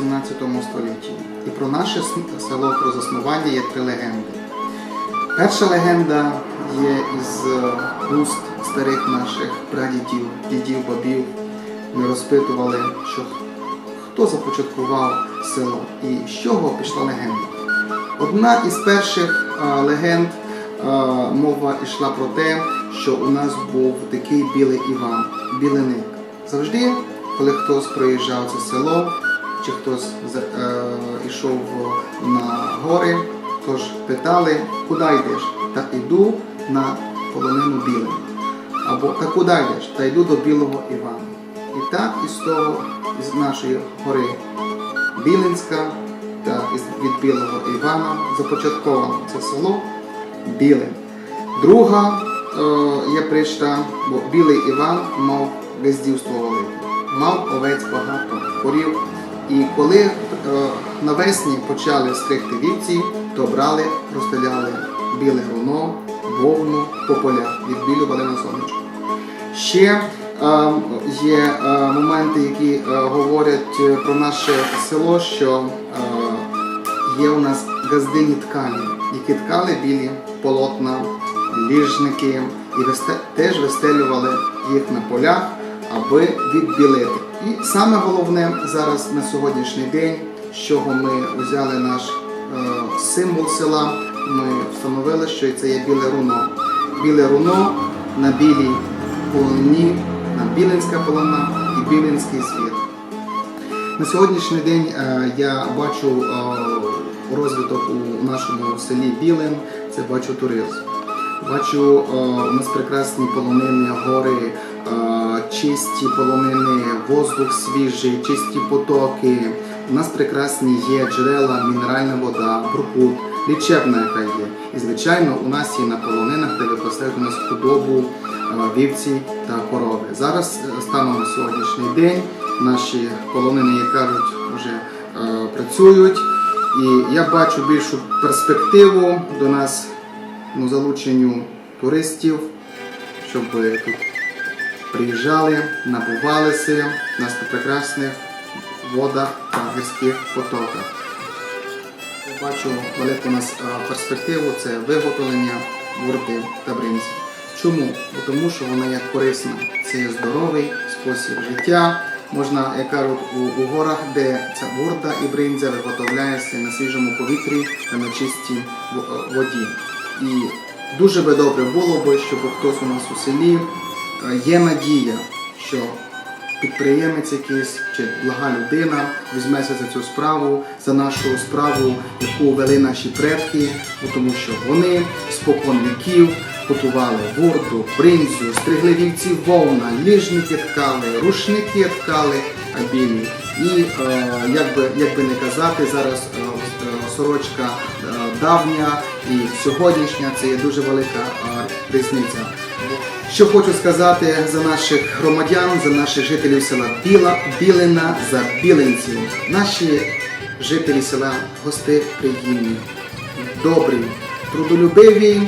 18 столітті. І про наше село, про заснування є три легенди. Перша легенда є із е, уст старих наших прадідів, дідів, бабів. Ми розпитували, що хто започаткував село і з чого пішла легенда. Одна із перших е, легенд е, мова йшла про те, що у нас був такий білий Іван, біленик. Завжди, коли хтось проїжджав це село, чи хтось е, йшов на гори, тож питали, куди йдеш? Та йду на полонину білим. Або та куди йдеш? Та йду до білого Івана. І так із того, із нашої гори Білинська та від Білого Івана започатковано це село Біле. Друга е, є причта, бо Білий Іван мав вездівство велике, мав овець багато, корів. І коли е, навесні почали стригти вівці, то брали, розстріляли біле руно, вовну по полях, відбілювали на сонечко. Ще е, є е, моменти, які е, говорять про наше село, що є у нас газдині ткалі, які ткали білі полотна, ліжники і теж вистелювали їх на полях, аби відбілити. І саме головне зараз на сьогоднішній день, з чого ми взяли наш е, символ села, ми встановили, що це є біле руно. Біле руно на білій полоні, на білинська полона і білинський світ. На сьогоднішній день е, я бачу е, розвиток у нашому селі Білин, це бачу туризм. Бачу е, у нас прекрасні полонини, гори, чисті полонини, воздух свіжий, чисті потоки. У нас прекрасні є джерела, мінеральна вода, буркут, лічебна, яка є. І звичайно, у нас є на полонинах, де випасають у нас худобу, вівці та корови. Зараз е, станом на сьогоднішній день наші полонини, як кажуть, вже працюють. І я бачу більшу перспективу до нас ну, залученню туристів, щоб тут приїжджали, набувалися на прекрасних водах та гірських потоках. Я бачу велику нас е, перспективу це виготовлення бурди та бринзі. Чому? Бо тому що вона є корисна. Це є здоровий спосіб життя. Можна, як кажуть, у, у горах, де ця бурда і бринзя виготовляється на свіжому повітрі та на чистій воді. І дуже би добре було би, щоб хтось у нас у селі е, є надія, що підприємець якийсь чи блага людина візьметься за цю справу, за нашу справу, яку вели наші предки, тому що вони спокон віків готували ворду, бринзю, стригли вівці вовна, ліжники ткали, рушники ткали а білі. І е, як, би, як би не казати, зараз е, е, сорочка давня і сьогоднішня це є дуже велика різниця. Що хочу сказати за наших громадян, за наших жителів села Біла, Білина, за біленців. Наші жителі села гости приємні, добрі, трудолюбиві,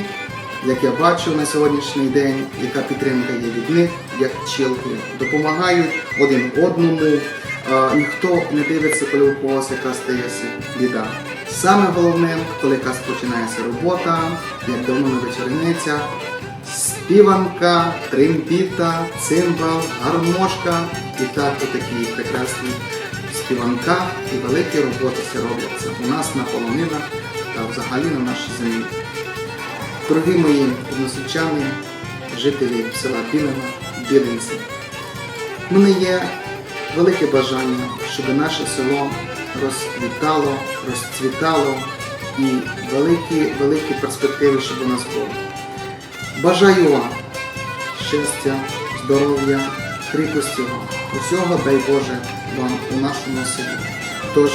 як я бачу на сьогоднішній день, яка підтримка є від них, як пчілки, допомагають один одному. Ніхто не дивиться, коли у когось яка стається біда. Саме головне, коли якась починається робота, як давно не вечорниця, співанка, трембіта, цимбал, гармошка і так отакі прекрасні співанка і великі роботи все робляться у нас на полонинах та взагалі на нашій землі. Дорогі мої односельчани, жителі села Білина, Білинці, мене є велике бажання, щоб наше село розквітало, розцвітало і великі, великі перспективи, щоб у нас було. Бажаю вам щастя, здоров'я, кріпості вам, усього дай Боже вам у нашому селі. Тож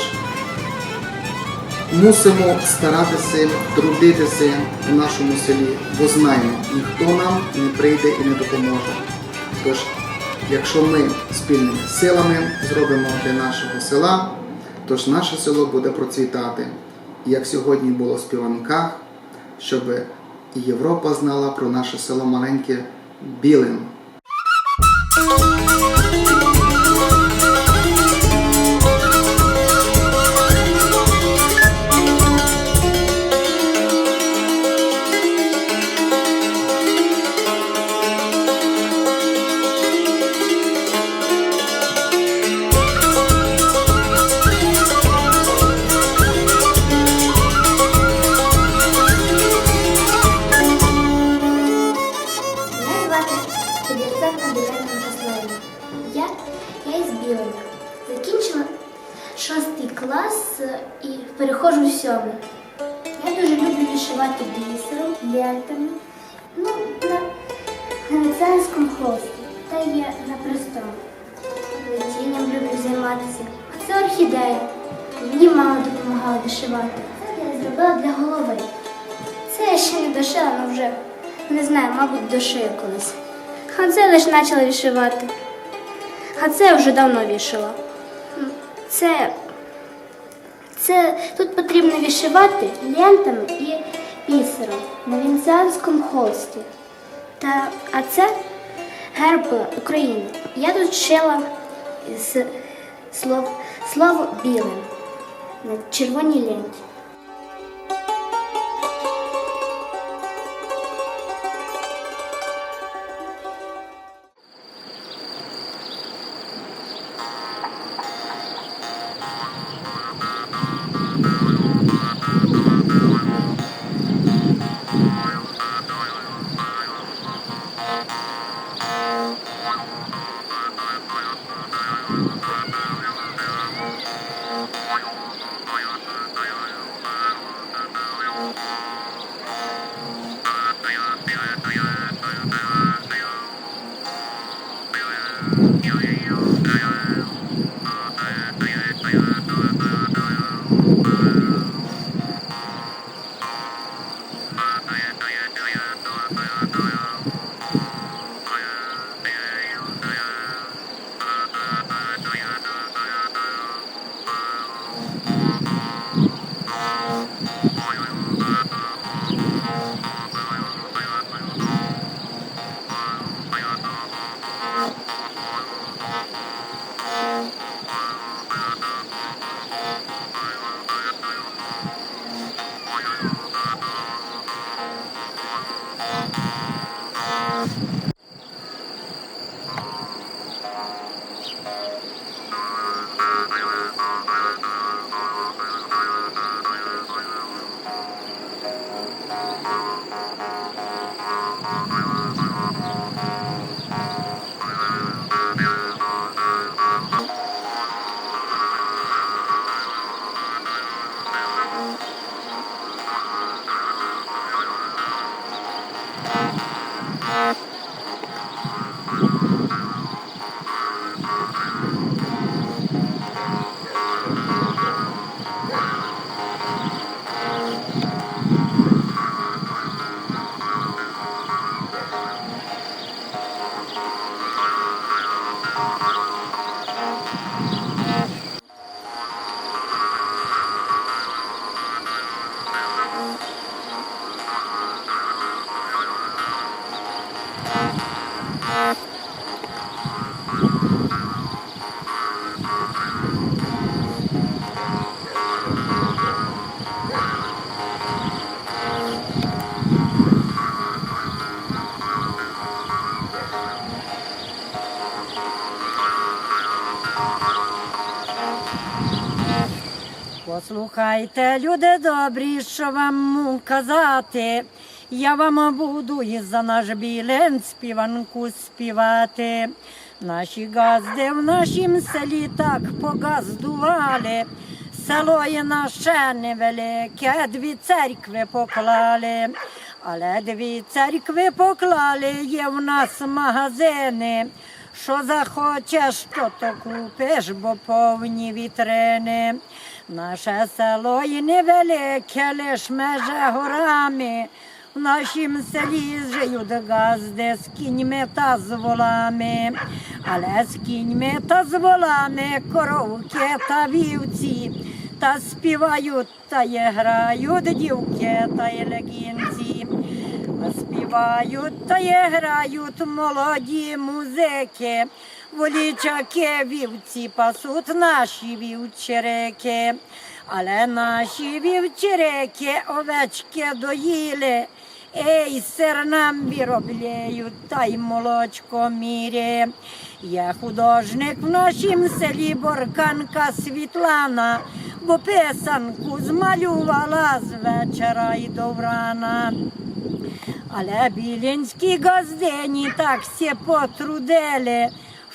мусимо старатися трудитися в нашому селі, бо знаємо, ніхто нам не прийде і не допоможе. Тож, якщо ми спільними силами зробимо для нашого села, то ж наше село буде процвітати. Як сьогодні було в співанках, щоб і Європа знала про наше село маленьке білим. Вишивати. Це я зробила для голови. Це я ще не дошила, але вже не знаю, мабуть, дошию колись. А це лише почала вишивати. А це я вже давно вішала. М, Це, це тут потрібно вишивати лентами і бісером на венеціанському холсті. Та, а це герб України. Я тут шила з слов, слово білим на червоній ленті. Послухайте, люди добрі, що вам казати. Я вам буду і за наш білен співанку співати. Наші газди в нашім селі так погаздували. Село є наше невелике, дві церкви поклали. Але дві церкви поклали, є в нас магазини. Що захочеш, то то купиш, бо повні вітрини. Наше село і невелике, лиш меже горами. В нашім селі живуть газди з кіньми та з волами, але з кіньми та з волами коровки та вівці, та співають та є грають дівки та й легінці. Співають та є грають молоді музики, волічаки вівці пасуть наші вівчерики, але наші вівчерики овечки доїли, ей, сир нам виробляють, та й молочко мірі. Є художник в нашім селі Борканка Світлана, бо писанку змалювала з вечора й до врана. Але білінські газдені так сі потрудили,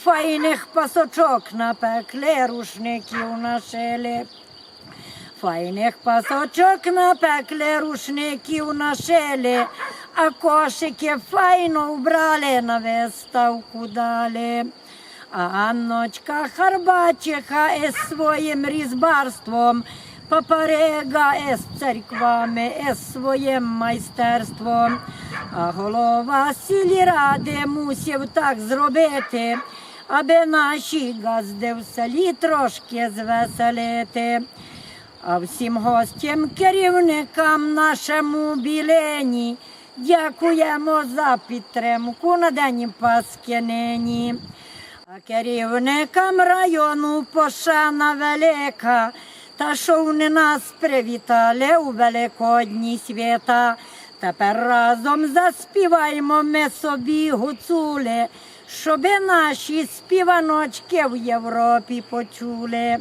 файних пасочок напекли, рушників нашили. Файних пасочок напекли, рушників нашили, а кошики файно вбрали, на виставку дали. А Анночка Харбачиха із своїм різбарством, папарега із церквами, із своїм майстерством. А голова сільради мусив так зробити, аби наші газди в селі трошки звеселити. А всім гостям, керівникам нашому білені дякуємо за підтримку на День Пасхи нині. А керівникам району пошана велика, та що вони нас привітали у Великодні свята. Тепер разом заспіваємо ми собі гуцули, щоби наші співаночки в Європі почули.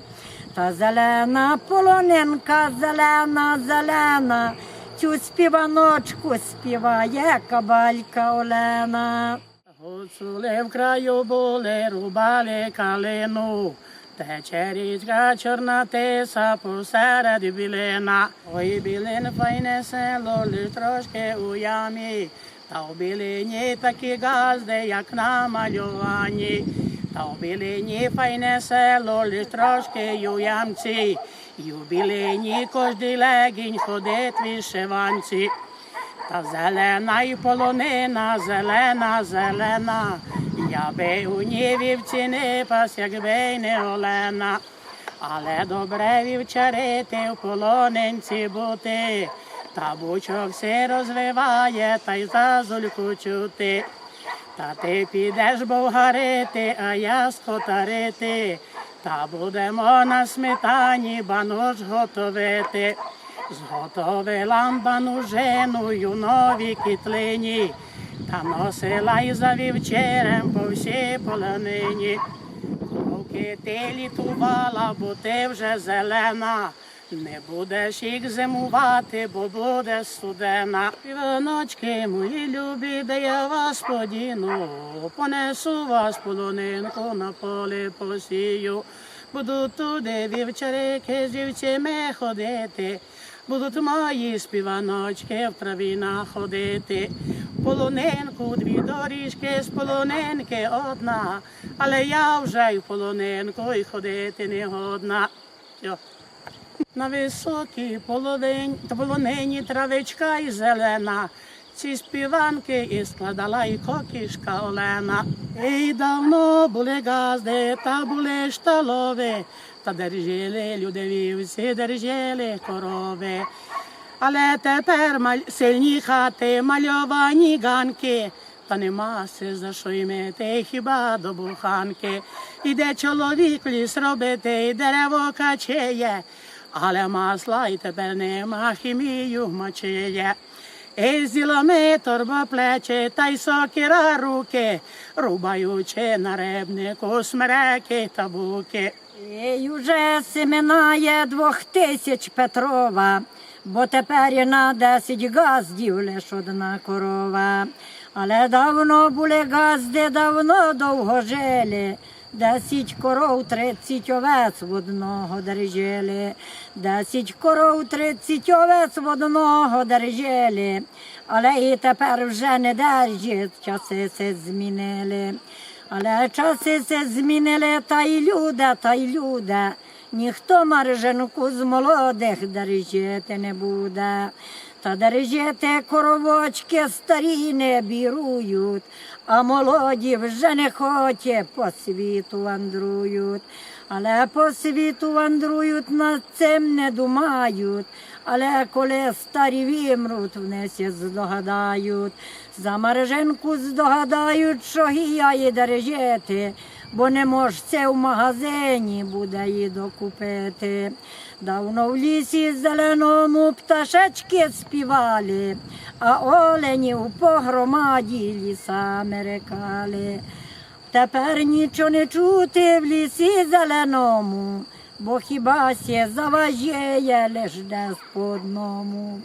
Та зелена полонинка, зелена, зелена, цю співаночку співає кабалька Олена. Гуцули в краю були, рубали калину, тече річка чорна тиса посеред білина. Ой, білин файне село, лиш трошки у ямі, та в білині такі газди, як на малюванні. Та в білині файне село, лиш трошки у ямці, і в білині кожний легінь ходить вишиванці. Та зелена й полонина, зелена, зелена, я би у ній вівці не пас, якби й не Олена. Але добре вівчарити в полонинці бути, та бучок все розвиває, та й зазульку чути. Та ти підеш болгарити, а я скотарити, та будемо на сметані баноч готовити. Зготовила бануженую нові китлині, та носила й за вівчерем по всій полонині. Поки ти літувала, бо ти вже зелена, не будеш їх зимувати, бо буде студена. Півночки мої любі, де я вас подіну, понесу вас полонинку на полі посію. Буду туди вівчарики з вівцями ходити, будуть мої співаночки в траві находити. Полонинку дві доріжки з полонинки одна, але я вже й в полонинку й ходити не годна. На високій полонині, полонині травичка і зелена. Ці співанки і складала і кокішка Олена. І давно були газди, та були шталови, та держали люди вівці, держали корови. Але тепер маль- сильні хати, мальовані ганки, та нема се за що й мити, хіба до буханки. Іде чоловік ліс робити, і дерево качеє, але масла й тепер нема, хімію мочеє. І зілами торба плече, та й сокира руки, рубаючи на ребнику смереки та буки. Ей, уже семенає двох тисяч Петрова, бо тепер і на десять газдів лиш одна корова. Але давно були газди, давно довго жили. Десять коров, тридцять овець в одного держали. Десять коров, тридцять овець в одного держали. Але і тепер вже не держать, часи се змінили. Але часи се змінили, та й люди, та й люди. Ніхто марженку з молодих держати не буде. Та держати коровочки старі не бірують, а молоді вже не хоче по світу вандрують. Але по світу вандрують, над цим не думають. Але коли старі вимруть, вони здогадають. За марженку здогадають, що гія її держати, бо не мож в магазині буде її докупити. Давно в лісі зеленому пташечки співали, а олені в погромаді ліса мерекали. Тепер нічого не чути в лісі зеленому, бо хіба сє заважає лиш десь по одному.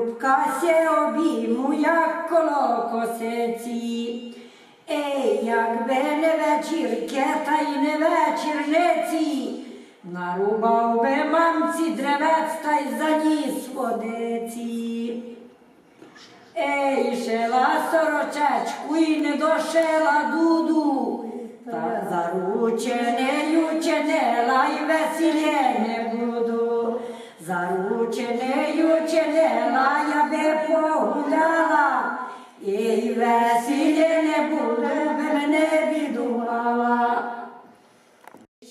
Коло любка се обійму, як коло косиці. Ей, якби не вечірки, та й не вечірниці. Нарубав би мамці древець та й заніс водиці. Ей, шила сорочечку і не дошила дуду, та зарученею чинила й весілє не буду. Зарученею би погуляла, і весілє не буду, би мене відувала.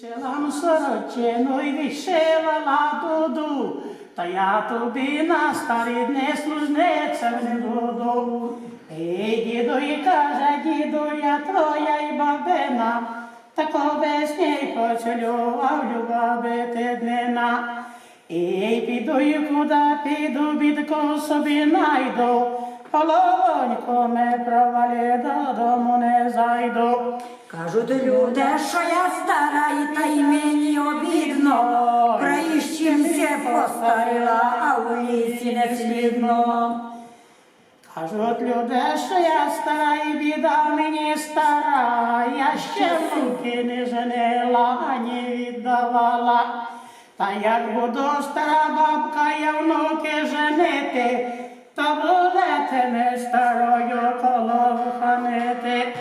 Шелам сорочину й вишивала дуду, та я тобі на старі дні служниця не буду. Ей, діду, і каже, діду, я твоя й бабина, тако весні поцілював, люба бити днина. Ей, піду і піду, бідку собі найду, полонько ми провалі додому не зайду. Кажуть люди, що я стара, і та й мені обідно. Країщимся постарила, а у лісі не слідно. Кажуть люди, що я стара і біда мені стара, я ще внуки не женила, ані віддавала. Та як буду стара бабка, я внуки женити, то будете не старою коло ханити.